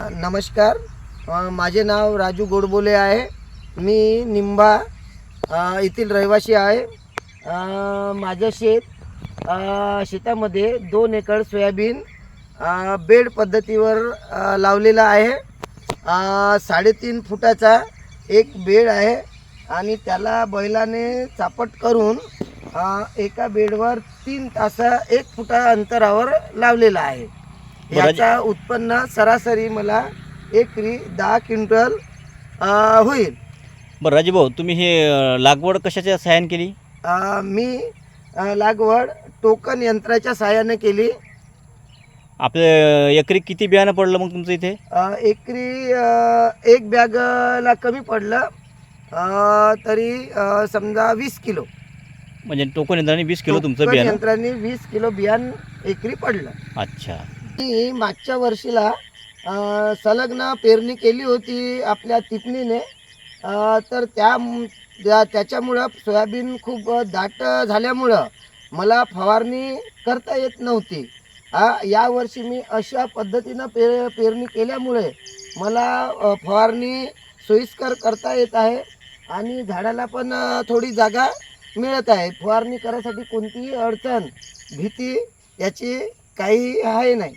नमस्कार. माझे नाव राजू गोडबोले आहे. मी निंबा येथील रहिवासी आहे. माझं शेत शेतामध्ये दोन एकर सोयाबीन बेड पद्धतीवर लावलेला लावलेलं आहे. साडेतीन फुटाचा एक बेड आहे आणि त्याला बैलाने चापट करून एका बेडवर तीन तासा एक फुटा अंतरावर लावलेला आहे. याचा उत्पन्न सरासरी मला एकरी दहा क्विंटल अ, होईल. बरं राजूभाऊ तुम्ही हे अ, लागवड कशाच्या सहाय्याने केली? अ, मी अ, लागवड टोकन यंत्राच्या साहाय्याने केली. आपले एकरी किती बियाणं पडलं मग तुमचं इथे? अ, एकरी अ, एक बॅगला कमी पडलं अ, तरी अ, समजा वीस किलो. म्हणजे टोकन यंत्राने वीस किलो तुमचं टोकन बियाणं? यंत्राने वीस किलो बियाण एकरी पडलं. अच्छा. मी मागच्या वर्षीला संलग्न पेरणी केली होती आपल्या तिपणीने तर त्या त्या- त्याच्यामुळं सोयाबीन खूप दाट झाल्यामुळं मला फवारणी करता येत नव्हती. यावर्षी मी अशा पद्धतीनं पे पेरणी केल्यामुळे मला फवारणी सोयीस्कर करता येत आहे आणि झाडाला पण थोडी जागा मिळत आहे. फवारणी करायसाठी कोणतीही अडचण भीती याची काही आहे नाही.